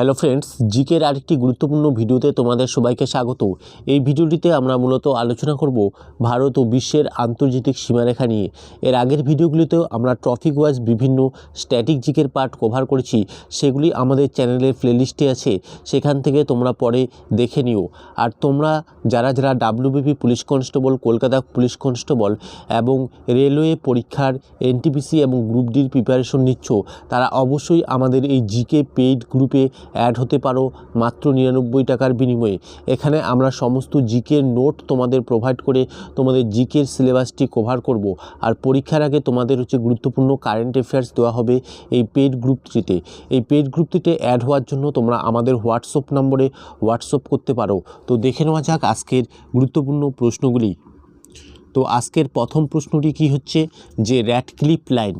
Hello friends জিকের আরেকটি গুরুত্বপূর্ণ ভিডিওতে তোমাদের সবাইকে স্বাগত। এই ভিডিওটিতে আমরা মূলত আলোচনা করব ভারত ও বিশ্বের আন্তর্জাতিক সীমারেখা নিয়ে। এর আগের ভিডিওগুলিতেও আমরা ট্রফিক ওয়াইজ বিভিন্ন স্ট্যাটিক জিকের পার্ট কভার করেছি, সেগুলি আমাদের চ্যানেলের প্লেলিস্টে আছে, সেখান থেকে তোমরা পরে দেখে নিও। আর তোমরা যারা যারা WBP police constable, Kolkata police constable এবং রেলওয়ে পরীক্ষার এনটিপিসি এবং গ্রুপ ডির প্রিপারেশন নিচ্ছ, তারা অবশ্যই আমাদের এই জিকে পেইড গ্রুপে অ্যাড হতে পারো মাত্র নিরানব্বই টাকার বিনিময়ে। এখানে আমরা সমস্ত জিকের নোট তোমাদের প্রোভাইড করে তোমাদের জিকের সিলেবাসটি কভার করব। আর পরীক্ষার আগে তোমাদের হচ্ছে গুরুত্বপূর্ণ কারেন্ট অ্যাফেয়ার্স দেওয়া হবে এই পেইড গ্রুপটিতে এই পেইড গ্রুপটিতে অ্যাড হওয়ার জন্য তোমরা আমাদের হোয়াটসঅ্যাপ নম্বরে হোয়াটসঅ্যাপ করতে পারো। তো দেখে নেওয়া যাক আজকের গুরুত্বপূর্ণ প্রশ্নগুলি। তো আজকের প্রথম প্রশ্নটি কি হচ্ছে? যে র্যাটক্লিপ লাইন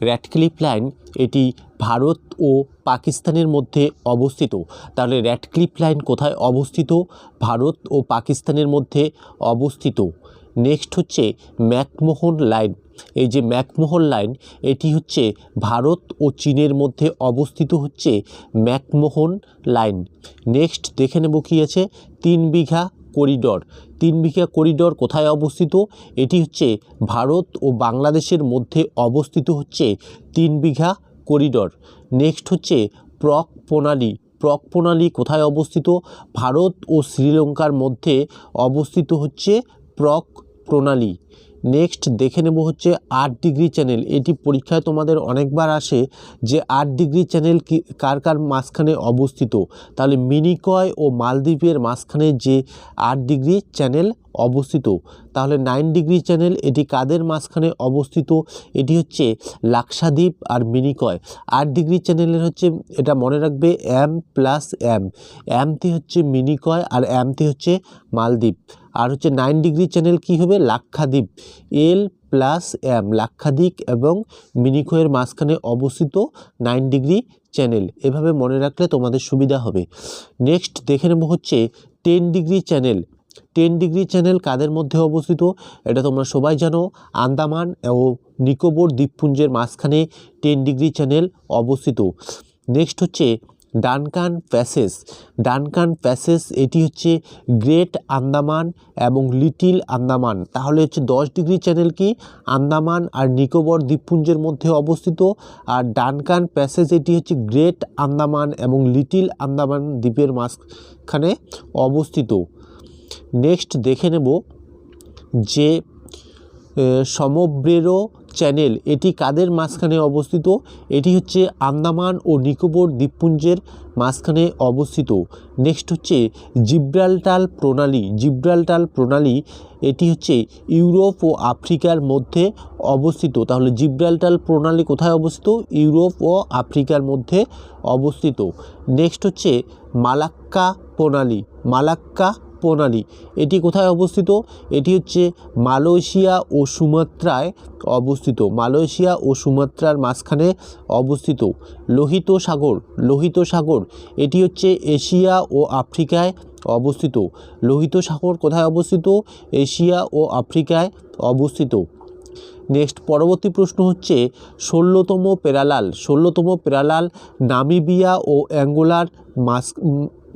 র্যাটক্লিপ লাইন এটি ভারত ও পাকিস্তানের মধ্যে অবস্থিত। তাহলে র্যাটক্লিপ লাইন কোথায় অবস্থিত? ভারত ও পাকিস্তানের মধ্যে অবস্থিত। নেক্সট হচ্ছে ম্যাকমোহন লাইন এই যে ম্যাকমোহন লাইন এটি হচ্ছে ভারত ও চীনের মধ্যে অবস্থিত হচ্ছে ম্যাকমোহন লাইন নেক্সট দেখে নেব কী আছে। তিন বিঘা করিডর। তিন বিঘা করিডর কোথায় অবস্থিত? এটি হচ্ছে ভারত ও বাংলাদেশের মধ্যে অবস্থিত হচ্ছে তিন বিঘা করিডর। নেক্সট হচ্ছে প্রক প্রণালী। প্রক প্রণালী কোথায় অবস্থিত? ভারত ও শ্রীলঙ্কার মধ্যে অবস্থিত হচ্ছে প্রক প্রণালী। নেক্সট দেখে নেব হচ্ছে আট ডিগ্রি চ্যানেল এটি পরীক্ষায় তোমাদের অনেকবার আসে যে আট ডিগ্রি চ্যানেল কি, কার কার মাঝখানে অবস্থিত। তাহলে মিনিকয় ও মালদ্বীপের মাঝখানে যে আট ডিগ্রি চ্যানেল অবস্থিত, তাহলে নাইন ডিগ্রি চ্যানেল এটি কাদের মাঝখানে অবস্থিত? এটি হচ্ছে লাক্ষাদ্বীপ আর মিনিকয়। আট ডিগ্রি চ্যানেলের হচ্ছে, এটা মনে রাখবে এম প্লাস এম এমতে হচ্ছে মিনিকয় আর এমতে হচ্ছে মালদ্বীপ। আর হচ্ছে নাইন ডিগ্রি চ্যানেল কি হবে? Lakshadweep. L plus M Lakshadweep এবং মিনিকয়ের মাঝখানে অবস্থিত নাইন ডিগ্রি চ্যানেল এভাবে মনে রাখলে তোমাদের সুবিধা হবে। নেক্সট দেখে নেব হচ্ছে ten degree channel ten degree channel কাদের মধ্যে অবস্থিত? এটা তোমরা সবাই জানো। আন্দামান ও নিকোবর দ্বীপপুঞ্জের মাঝখানে টেন ডিগ্রি চ্যানেল অবস্থিত। নেক্সট হচ্ছে ডানকান প্যাসেস। ডানকান প্যাসেস, এটি হচ্ছে গ্রেট আন্দামান এবং লিটিল আন্দামান। তাহলে হচ্ছে দশ ডিগ্রি চ্যানেল কি? আন্দামান আর নিকোবর দ্বীপপুঞ্জের মধ্যে অবস্থিত। আর ডানকান প্যাসেজ এটি হচ্ছে গ্রেট আন্দামান এবং লিটিল আন্দামান দ্বীপের মাঝখানে অবস্থিত। নেক্সট দেখে নেব যে সমব্রেরো চ্যানেল। এটি কাদের মাঝখানে অবস্থিত? এটি হচ্ছে আন্দামান ও নিকোবর দ্বীপপুঞ্জের মাঝখানে অবস্থিত। নেক্সট হচ্ছে জিব্রাল্টাল প্রণালী। জিব্রাল্টাল প্রণালী, এটি হচ্ছে ইউরোপ ও আফ্রিকার মধ্যে অবস্থিত। তাহলে জিব্রাল্টাল প্রণালী কোথায় অবস্থিত? ইউরোপ ও আফ্রিকার মধ্যে অবস্থিত। নেক্সট হচ্ছে মালাক্কা প্রণালী। মালাক্কা প্রণালী। এটি কোথায় অবস্থিত? এটি হচ্ছে মালয়েশিয়া ও সুমাত্রায় অবস্থিত। মালয়েশিয়া ও সুমাত্রার মাঝখানে অবস্থিত। লোহিত সাগর লোহিত সাগর। এটি হচ্ছে এশিয়া ও আফ্রিকায় অবস্থিত। লোহিত সাগর কোথায় অবস্থিত? এশিয়া ও আফ্রিকায় অবস্থিত। নেক্সট, পরবর্তী প্রশ্ন হচ্ছে ষোলোতম পেরালাল। ষোলোতম পেরালাল নামিবিয়া ও অ্যাঙ্গোলার মাস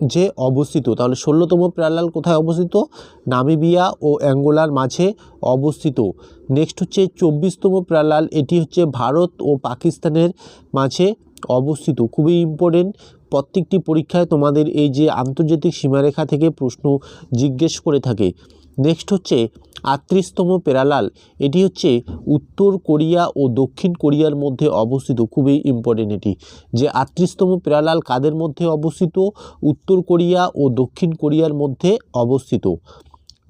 যে অবস্থিত, তাহলে ষোলোতম প্যারালাল কোথায় অবস্থিত? নামিবিয়া ও অ্যাঙ্গোলার মাঝে অবস্থিত। নেক্সট হচ্ছে চব্বিশতম প্যারালাল, এটি হচ্ছে ভারত ও পাকিস্তানের মাঝে অবস্থিত। খুবই ইম্পর্টেন্ট প্রত্যেকটি পরীক্ষায় তোমাদের এই যে আন্তর্জাতিক সীমারেখা থেকে প্রশ্ন জিজ্ঞেস করে থাকে। নেক্সট হচ্ছে আটত্রিশতম প্যারালাল এটি হচ্ছে উত্তর কোরিয়া ও দক্ষিণ কোরিয়ার মধ্যে অবস্থিত, খুবই ইম্পর্টেন্ট এটি। যে আটত্রিশতম প্যারালাল কাদের মধ্যে অবস্থিত? উত্তর কোরিয়া ও দক্ষিণ কোরিয়ার মধ্যে অবস্থিত।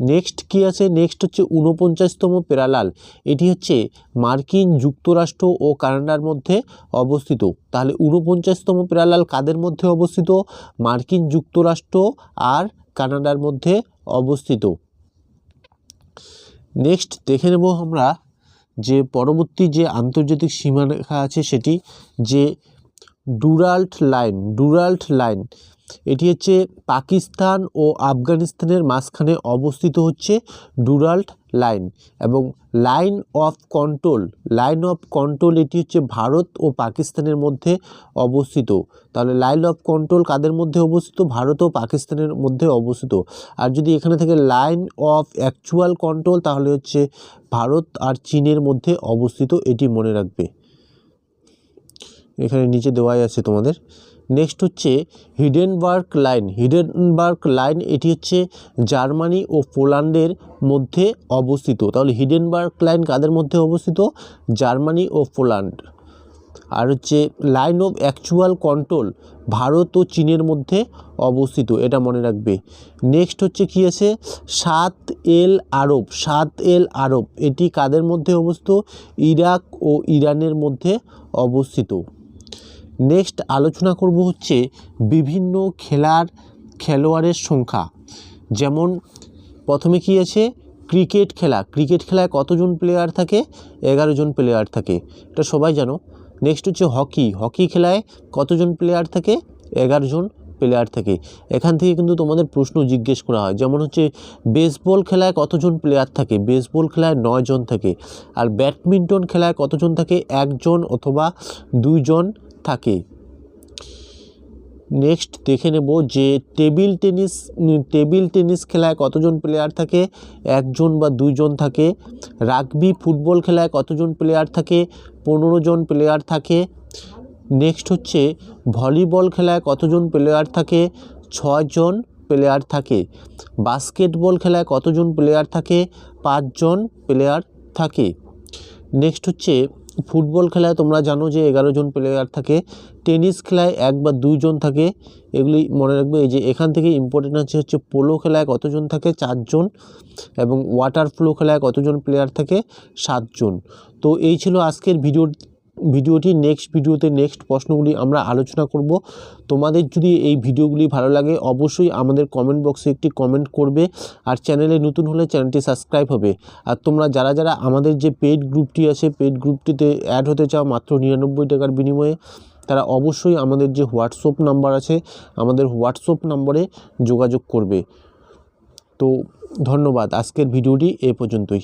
নেক্সট কি আছে? নেক্সট হচ্ছে ঊনপঞ্চাশতম প্যারালাল এটি হচ্ছে মার্কিন যুক্তরাষ্ট্র ও কানাডার মধ্যে অবস্থিত। তাহলে ঊনপঞ্চাশতম প্যারালাল কাদের মধ্যে অবস্থিত? মার্কিন যুক্তরাষ্ট্র আর কানাডার মধ্যে অবস্থিত। নেক্সট দেখে নেব আমরা যে পরবর্তী যে আন্তর্জাতিক সীমারেখা আছে সেটি যে ডুরাল্ট লাইন ডুরাল্ট লাইন, এটি হচ্ছে পাকিস্তান ও আফগানিস্তানের মাঝখানে অবস্থিত হচ্ছে ডুরাল্ট লাইন এবং line of control, line of control এটি হচ্ছে ভারত ও পাকিস্তানের মধ্যে অবস্থিত। তাহলে লাইন অফ কন্ট্রোল কাদের মধ্যে অবস্থিত? ভারত ও পাকিস্তানের মধ্যে অবস্থিত। আর যদি এখানে থেকে লাইন অফ অ্যাকচুয়াল কন্ট্রোল তাহলে হচ্ছে ভারত আর চীনের মধ্যে অবস্থিত, এটি মনে রাখবে। এখানে নিচে দেওয়াই আছে তোমাদের। নেক্সট হচ্ছে হিডেনবার্গ লাইন হিডেনবার্গ লাইন এটি হচ্ছে জার্মানি ও পোল্যান্ডের মধ্যে অবস্থিত। তাহলে হিডেনবার্গ লাইন কাদের মধ্যে অবস্থিত? জার্মানি ও পোল্যান্ড। আর হচ্ছে line of actual control Bharat ও চীনের মধ্যে অবস্থিত, এটা মনে রাখবে। নেক্সট হচ্ছে কী আছে? সাত এল আরব। সাত এল আরব, এটি কাদের মধ্যে অবস্থিত? ইরাক ও ইরানের মধ্যে অবস্থিত। নেক্সট আলোচনা করব হচ্ছে বিভিন্ন খেলার খেলোয়াড়ের সংখ্যা। যেমন প্রথমে কি আছে? ক্রিকেট খেলা। ক্রিকেট খেলায় কতজন প্লেয়ার থাকে? এগারো জন প্লেয়ার থাকে। এটা সবাই জানো। নেক্সট হচ্ছে হকি হকি খেলায় কতজন প্লেয়ার থাকে? এগারো জন প্লেয়ার থাকে। এখান থেকে কিন্তু তোমাদের প্রশ্ন জিজ্ঞেস করা হয়। যেমন হচ্ছে বেসবল খেলায় কতজন প্লেয়ার থাকে? বেসবল খেলায় নয় জন থাকে। আর ব্যাডমিন্টন খেলায় কতজন থাকে? একজন অথবা দুইজন থাকে। নেক্সট দেখে নেব যে টেবিল টেনিস টেবিল টেনিস খেলায় কতজন প্লেয়ার থাকে? একজন বা দুইজন থাকে। রাগবি ফুটবল খেলায় কতজন প্লেয়ার থাকে? পনেরো জন প্লেয়ার থাকে। নেক্সট হচ্ছে ভলিবল খেলায় কতজন প্লেয়ার থাকে? ছজন প্লেয়ার থাকে। বাস্কেটবল খেলায় কতজন প্লেয়ার থাকে? পাঁচজন প্লেয়ার থাকে। নেক্সট হচ্ছে ফুটবল খেলায় তোমরা জানো যে এগারো জন প্লেয়ার থাকে, টেনিস খেলায় এক বা দুইজন থাকে, এগুলি মনে রাখবে এই যে এখান থেকে ইম্পর্টেন্ট আছে হচ্ছে পোলো খেলায় কতজন থাকে? চারজন এবং ওয়াটার ফ্লো খেলায় কতজন প্লেয়ার থাকে? সাতজন। তো এই ছিল আজকের ভিডিও ভিডিওটি নেক্সট ভিডিওতে নেক্সট প্রশ্নগুলি আমরা আলোচনা করব। তোমাদের যদি এই ভিডিওগুলি ভালো লাগে, অবশ্যই আমাদের কমেন্ট বক্সে একটি কমেন্ট করবে আর চ্যানেলে নতুন হলে চ্যানেলটি সাবস্ক্রাইব হবে। আর তোমরা যারা যারা আমাদের যে পেড গ্রুপটি আছে পেড গ্রুপটিতে অ্যাড হতে চাও মাত্র নিরানব্বই টাকার বিনিময়ে, তারা অবশ্যই আমাদের যে হোয়াটসঅ্যাপ নাম্বার আছে, আমাদের হোয়াটসঅ্যাপ নম্বরে যোগাযোগ করবে। তো ধন্যবাদ, আজকের ভিডিওটি এ পর্যন্তই।